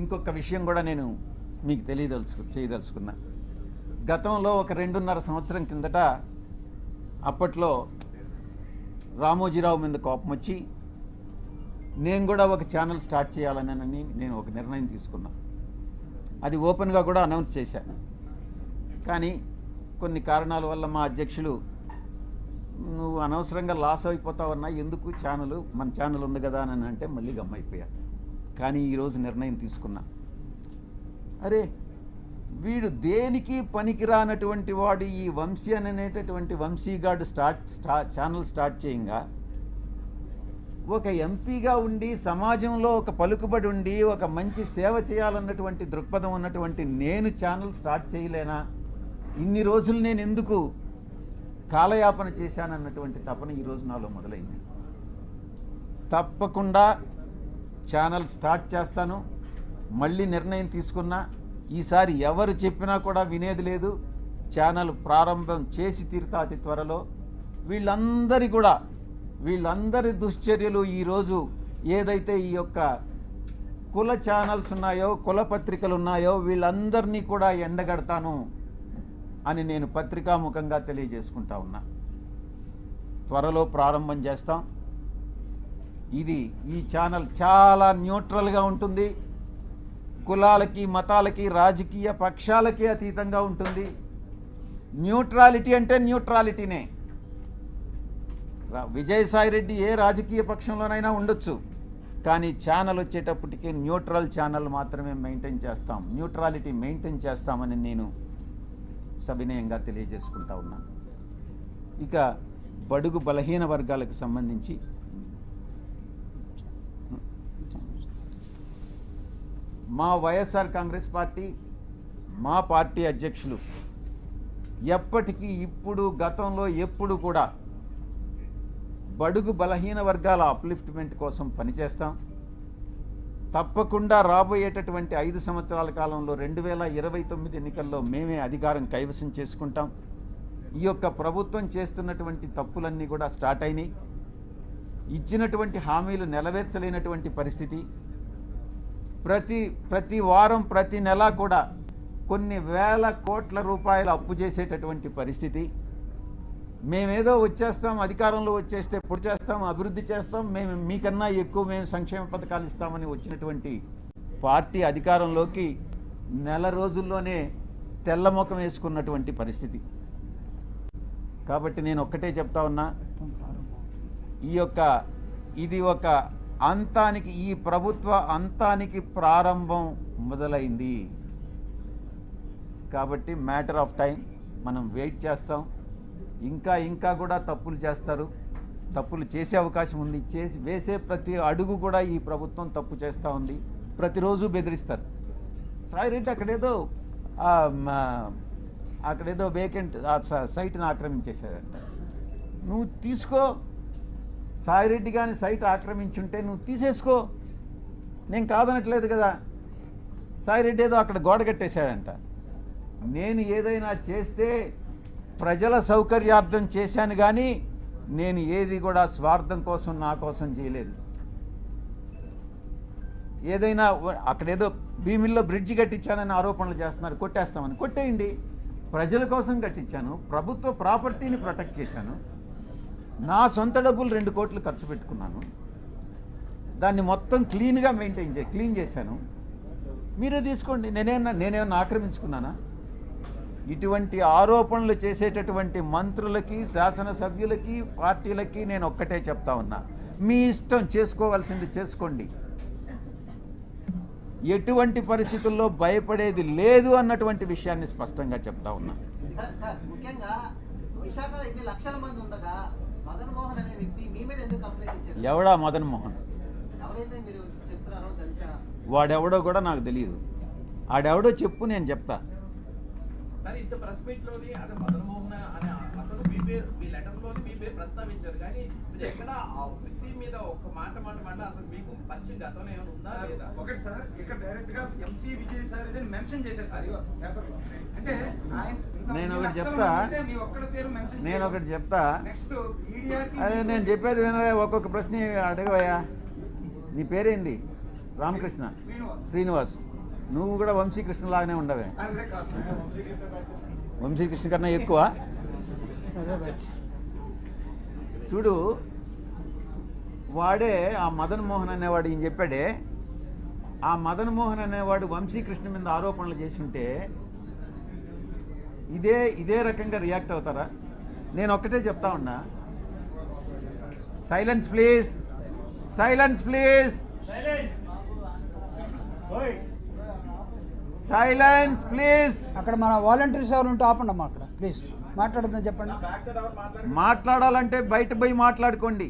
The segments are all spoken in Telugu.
ఇంకొక విషయం కూడా నేను మీకు తెలియదలుచు చేయదలుచుకున్నా. గతంలో ఒక రెండున్నర సంవత్సరం కిందట అప్పట్లో రామోజీరావు మీద కోపం వచ్చి నేను కూడా ఒక ఛానల్ స్టార్ట్ చేయాలని నేను ఒక నిర్ణయం తీసుకున్నా. అది ఓపెన్గా కూడా అనౌన్స్ చేశాను కానీ కొన్ని కారణాల వల్ల మా అధ్యక్షులు నువ్వు అనవసరంగా లాస్ అయిపోతావన్నా ఎందుకు ఛానల్ మన ఛానల్ ఉంది కదా అని అంటే మళ్ళీ గమ్మైపోయాను కానీ ఈరోజు నిర్ణయం తీసుకున్నా. అరే వీడు దేనికి పనికిరానటువంటి వాడు ఈ వంశీ అనేటటువంటి వంశీగాడు స్టార్ట్ స్టా ఛానల్ స్టార్ట్ చేయంగా? ఒక ఎంపీగా ఉండి సమాజంలో ఒక పలుకుబడి ఉండి ఒక మంచి సేవ చేయాలన్నటువంటి దృక్పథం ఉన్నటువంటి నేను ఛానల్ స్టార్ట్ చేయలేనా? ఇన్ని రోజులు నేను ఎందుకు కాలయాపన చేశానన్నటువంటి తపన ఈరోజు నాలో మొదలైంది. తప్పకుండా ఛానల్ స్టార్ట్ చేస్తాను. మళ్ళీ నిర్ణయం తీసుకున్నా ఈసారి ఎవరు చెప్పినా కూడా వినేది లేదు. ఛానల్ ప్రారంభం చేసి తీరుతా అతి త్వరలో. వీళ్ళందరి కూడా వీళ్ళందరి దుశ్చర్యలు ఈరోజు ఏదైతే ఈ యొక్క కుల ఛానల్స్ ఉన్నాయో కుల పత్రికలు ఉన్నాయో వీళ్ళందరినీ కూడా ఎండగడతాను అని నేను పత్రికాముఖంగా తెలియజేసుకుంటా ఉన్నా. త్వరలో ప్రారంభం చేస్తాం. ఇది ఈ ఛానల్ చాలా న్యూట్రల్గా ఉంటుంది. కులాలకి మతాలకి రాజకీయ పక్షాలకి అతీతంగా ఉంటుంది. న్యూట్రాలిటీ అంటే న్యూట్రాలిటీనే. విజయసాయిరెడ్డి ఏ రాజకీయ పక్షంలోనైనా ఉండొచ్చు. కానీ ఛానల్ వచ్చేటప్పటికి న్యూట్రల్ ఛానల్ మాత్రమే మెయింటైన్ చేస్తాం. న్యూట్రాలిటీ మెయింటైన్ చేస్తామని నేను సవినయంగా తెలియజేసుకుంటా ఉన్నాను. ఇక బడుగు బలహీన వర్గాలకు సంబంధించి మా వైఎస్ఆర్ కాంగ్రెస్ పార్టీ మా పార్టీ అధ్యక్షులు ఎప్పటికీ ఇప్పుడు గతంలో ఎప్పుడు కూడా బడుగు బలహీన వర్గాల అప్లిఫ్ట్మెంట్ కోసం పనిచేస్తాం. తప్పకుండా రాబోయేటటువంటి ఐదు సంవత్సరాల కాలంలో రెండు వేల ఇరవై తొమ్మిది ఎన్నికల్లో మేమే అధికారం కైవసం చేసుకుంటాం. ఈ యొక్క ప్రభుత్వం చేస్తున్నటువంటి తప్పులన్నీ కూడా స్టార్ట్ అయినాయి. ఇచ్చినటువంటి హామీలు నెరవేర్చలేనటువంటి పరిస్థితి. ప్రతి ప్రతి వారం ప్రతి నెల కూడా కొన్ని వేల కోట్ల రూపాయలు అప్పు చేసేటటువంటి పరిస్థితి. మేమేదో వచ్చేస్తాం అధికారంలో వచ్చేస్తే పొడి చేస్తాం అభివృద్ధి చేస్తాం మేము మీకన్నా ఎక్కువ మేము సంక్షేమ పథకాలు ఇస్తామని వచ్చినటువంటి పార్టీ అధికారంలోకి నెల రోజుల్లోనే తెల్లముఖం వేసుకున్నటువంటి పరిస్థితి. కాబట్టి నేను ఒక్కటే చెప్తా ఉన్నా ఈ యొక్క ఇది ఒక అంతానికి ఈ ప్రభుత్వ అంతానికి ప్రారంభం మొదలైంది. కాబట్టి మ్యాటర్ ఆఫ్ టైం మనం వెయిట్ చేస్తాం. ఇంకా ఇంకా కూడా తప్పులు చేస్తారు. తప్పులు చేసే అవకాశం ఉంది. చేసి వేసే ప్రతి అడుగు కూడా ఈ ప్రభుత్వం తప్పు చేస్తూ ఉంది. ప్రతిరోజు బెదిరిస్తారు. సాయిరెడ్డి అక్కడేదో అక్కడేదో వేకెంట్ ఆ సైట్ని ఆక్రమించేశారంట. నువ్వు తీసుకో సాయిరెడ్డి కానీ సైట్ ఆక్రమించుంటే నువ్వు తీసేసుకో. నేను కాదనట్లేదు కదా. సాయిరెడ్డి ఏదో అక్కడ గోడ కట్టేశాడంట. నేను ఏదైనా చేస్తే ప్రజల సౌకర్యార్థం చేశాను కానీ నేను ఏది కూడా స్వార్థం కోసం నా కోసం చేయలేదు. ఏదైనా అక్కడేదో భీమిల్లో బ్రిడ్జి కట్టించానని ఆరోపణలు చేస్తున్నారు. కొట్టేస్తామని. కొట్టేయండి. ప్రజల కోసం కట్టించాను. ప్రభుత్వ ప్రాపర్టీని ప్రొటెక్ట్ చేశాను. నా సొంత డబ్బులు రెండు కోట్లు ఖర్చు పెట్టుకున్నాను. దాన్ని మొత్తం క్లీన్గా మెయింటైన్ చే క్లీన్ చేశాను. మీరే తీసుకోండి. నేనేమన్నా నేనేమన్నా ఆక్రమించుకున్నానా? ఇటువంటి ఆరోపణలు చేసేటటువంటి మంత్రులకి శాసనసభ్యులకి పార్టీలకి నేను ఒక్కటే చెప్తా ఉన్నా. మీ ఇష్టం చేసుకోవాల్సింది చేసుకోండి. ఎటువంటి పరిస్థితుల్లో భయపడేది లేదు అన్నటువంటి విషయాన్ని స్పష్టంగా చెప్తా ఉన్నా. విశాఖలో ఇన్ని లక్షల మంది ఉండగా మదన్ మోహన్ అనే వ్యక్తి మీ మీద ఎందుకు కంప్లైంట్ ఇచ్చారు? ఎవడా మదన్ మోహన్ వాడెవడో కూడా నాకు తెలియదు ఆడెవడో చెప్పు నేను చెప్తా. పేరు మీ మీ పేరు ప్రస్తావించారు. కానీ మీరు ఎక్కడ ఆ వ్యక్తి మీద ఒక మాట మాట మాట అసలు మీకు పరిచయం గతంలో ఏమైనా ఉందా లేదా? ఒకటి సార్ ఇక్కడ డైరెక్ట్గా ఎంపీ విజయ్ సార్ అని మెన్షన్ చేశారు సార్. ఇగో పేపర్లో. అంటే నేను ఒకటి చెప్తా. నేను ఒకటి చెప్తా. నెక్స్ట్ మీడియాకి అదే నేను చెప్పేది వినవే. ఒక్కొక్క ప్రశ్న అడగవయ్యా. నీ పేరేంది రామకృష్ణ. శ్రీనివాస్. శ్రీనివాస్. నువ్వు కూడా వంశీకృష్ణ లాగానే ఉండవే వంశీకృష్ణ కన్నా ఎక్కువ. చూడు వాడే ఆ మదన్ మోహన్ అనేవాడు ఈయన చెప్పాడే ఆ మదన్ మోహన్ అనేవాడు వంశీకృష్ణ మీద ఆరోపణలు చేసి ఉంటే ఇదే ఇదే రకంగా రియాక్ట్ అవుతారా? నేను ఒక్కటే చెప్తా ఉన్నా. Silence please silence please silence please అక్కడ మన వాలంటీర్స్ ఎవరు ఉంటే ఆపండి అమ్మా అక్కడ ప్లీజ్ మాట్లాడుతుందని చెప్పండి. మాట్లాడాలంటే బయట పోయి మాట్లాడుకోండి.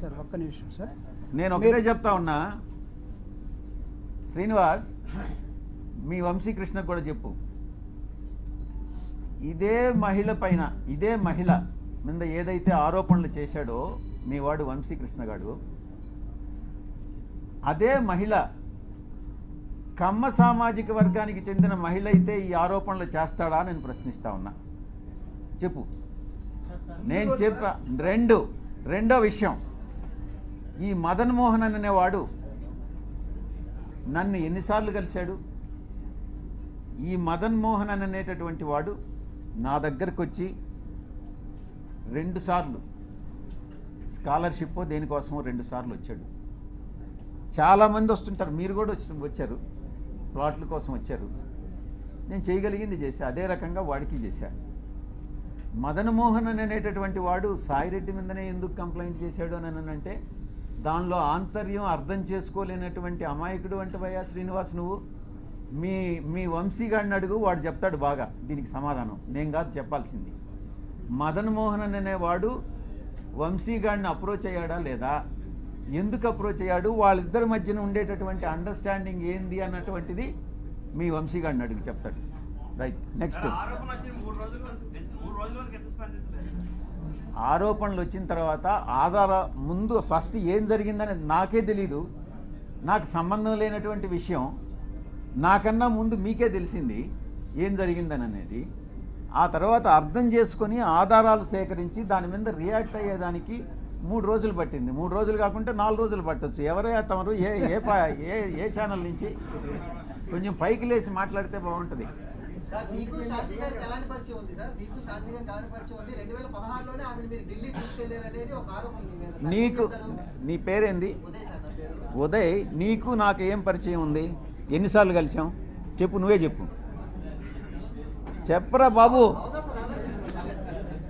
సార్ ఒక్క నిమిషం సార్. నేను ఒకటే చెప్తా ఉన్నా. శ్రీనివాస్ మీ వంశీకృష్ణ కూడా చెప్పు. ఇదే మహిళ పైన ఇదే మహిళ మీద ఏదైతే ఆరోపణలు చేశాడో మీ వాడు వంశీకృష్ణ గాడు అదే మహిళ కమ్మ సామాజిక వర్గానికి చెందిన మహిళ అయితే ఈ ఆరోపణలు చేస్తాడా నేను ప్రశ్నిస్తా ఉన్నా. చెప్పు. నేను చెప్ప రెండు. రెండో విషయం. ఈ మదన్ మోహన్ అనేవాడు నన్ను ఎన్నిసార్లు కలిశాడు? ఈ మదన్ మోహన్ అనేటటువంటి వాడు నా దగ్గరకు వచ్చి రెండుసార్లు స్కాలర్షిప్ దేనికోసమో రెండు సార్లు వచ్చాడు చాలామంది వస్తుంటారు. మీరు కూడా వచ్చి వచ్చారు. ప్లాట్ల కోసం వచ్చారు. నేను చేయగలిగింది చేశా. అదే రకంగా వాడికి చేశా. మదన్ మోహన్ అని అనేటటువంటి వాడు సాయిరెడ్డి మీదనే ఎందుకు కంప్లైంట్ చేశాడు అని అంటే దానిలో ఆంతర్యం అర్థం చేసుకోలేనటువంటి అమాయకుడు వంటి భయ్యా శ్రీనివాస్ నువ్వు. మీ మీ వంశీగాడిని అడుగు వాడు చెప్తాడు బాగా. దీనికి సమాధానం. నేను కాదు చెప్పాల్సింది. మదన్ మోహన్ అనేవాడు వంశీగాడిని అప్రోచ్ అయ్యాడా లేదా? ఎందుకు అప్రోచ్ అయ్యాడు? వాళ్ళిద్దరి మధ్యన ఉండేటటువంటి అండర్స్టాండింగ్ ఏంది అన్నటువంటిది మీ వంశీగాడిని అడుగు చెప్తాడు. రైట్ నెక్స్ట్ ఆరోపణలు వచ్చిన తర్వాత ఆధార ముందు ఫస్ట్ ఏం జరిగిందని నాకే తెలీదు. నాకు సంబంధం లేనటువంటి విషయం నాకన్నా ముందు మీకే తెలిసింది ఏం జరిగిందని అనేది. ఆ తర్వాత అర్థం చేసుకొని ఆధారాలు సేకరించి దాని మీద రియాక్ట్ అయ్యేదానికి మూడు రోజులు పట్టింది. మూడు రోజులు కాకుంటే నాలుగు రోజులు పట్టొచ్చు. ఎవరే తమరు ఏ ఏ ఏ ఏ ఛానల్ నుంచి కొంచెం పైకి లేచి మాట్లాడితే బాగుంటుంది. నీకు? నీ పేరేంది? ఉదయ్ నీకు నాకు ఏం పరిచయం ఉంది? ఎన్నిసార్లు కలిసాం? చెప్పు నువ్వే చెప్పు. చెప్పరా బాబు అవునా సార్ అలా చెప్పండి.